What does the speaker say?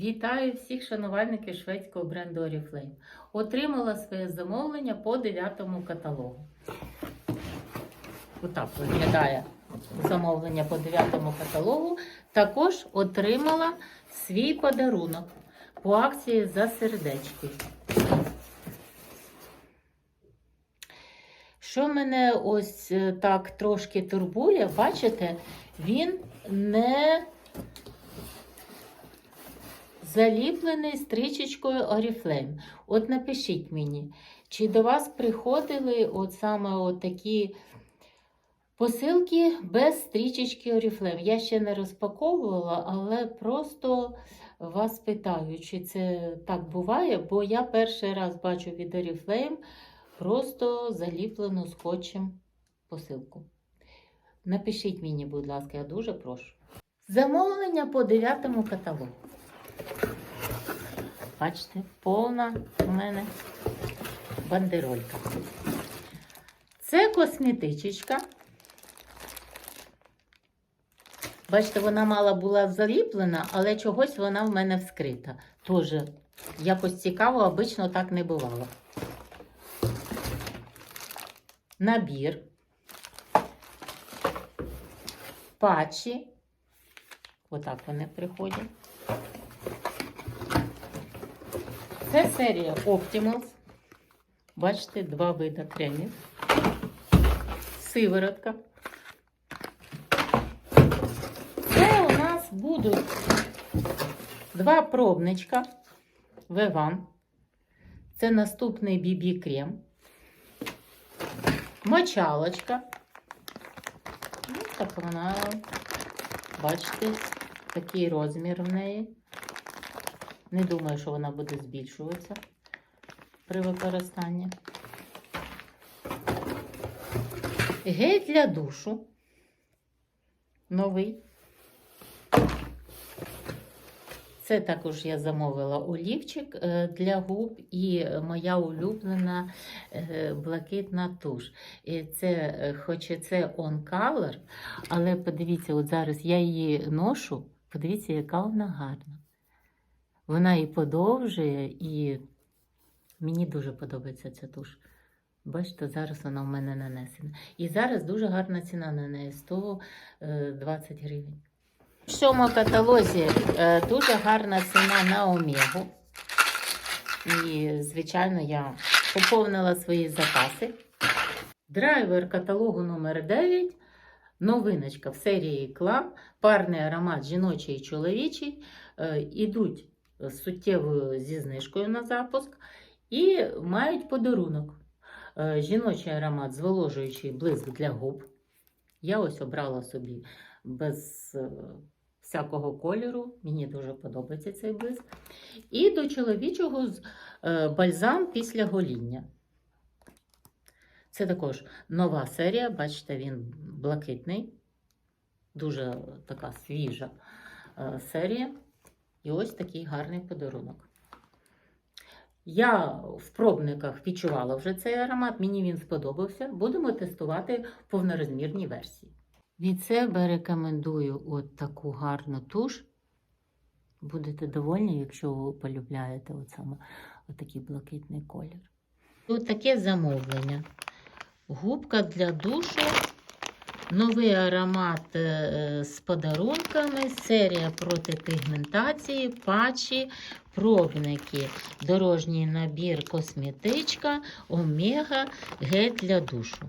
Вітаю всіх шанувальників шведського бренду Oriflame. Отримала своє замовлення по 9 каталогу. Отак виглядає замовлення по 9 каталогу. Також отримала свій подарунок по акції за сердечки. Що мене ось е, так трошки турбує, бачите, він не заліплений стрічечкою Oriflame. От напишіть мені, чи до вас приходили от саме от такі посилки без стрічечки Oriflame? Я ще не розпаковувала, але просто вас питаю, чи це так буває, бо я перший раз бачу від Oriflame просто заліплену скотчем посилку. Напишіть мені, будь ласка, я дуже прошу. Замовлення по 9 каталогу. Бачите, повна у мене бандеролька. Це косметичечка. Бачите, вона мала була заліплена, але чогось вона в мене вскрита. Тоже якось цікаво, обично так не бувало. Набір. Патчі. Отак вони приходять. Це серія Optimals. Бачите, два види кремів. Сиворотка. Це у нас будуть два пробничка V1. Це наступний BB крем. Мочалочка. Ну, так вона, бачите, такий розмір в неї. Не думаю, що вона буде збільшуватися при використанні. Гель для душу. Новий. Це також я замовила олівчик е, для губ і моя улюблена е, блакитна туш. І це, е, хоч і це On Color, але подивіться, от зараз я її ношу, подивіться, яка вона гарна. Вона і подовжує, і мені дуже подобається ця туш. Бачите, зараз вона в мене нанесена. І зараз дуже гарна ціна на неї 120 гривень. В цьому каталозі е, дуже гарна ціна на омегу. І, звичайно, я поповнила свої запаси. Драйвер каталогу номер 9 Новиночка в серії Клам. Парний аромат жіночий і чоловічий. Е, Ідуть суттєвою зі знижкою на запуск і мають подарунок. Е, Жіночий аромат зволожуючий блиск для губ. Я ось обрала собі без е, всякого кольору. Мені дуже подобається цей блиск. І до чоловічого е, бальзам після гоління. Це також нова серія, бачите, він блакитний, дуже така свіжа е, серія. І ось такий гарний подарунок. Я в пробниках відчувала вже цей аромат, мені він сподобався. Будемо тестувати в повнорозмірній версії. Від себе рекомендую от таку гарну туш. Будете довольні, якщо ви полюбляєте от саме отакий блакитний колір. Тут таке замовлення. Губка для душу. Новий аромат е, з подарунками, серія проти пігментації, патчі, пробники, дорожній набір косметичка, омега, гель для душу.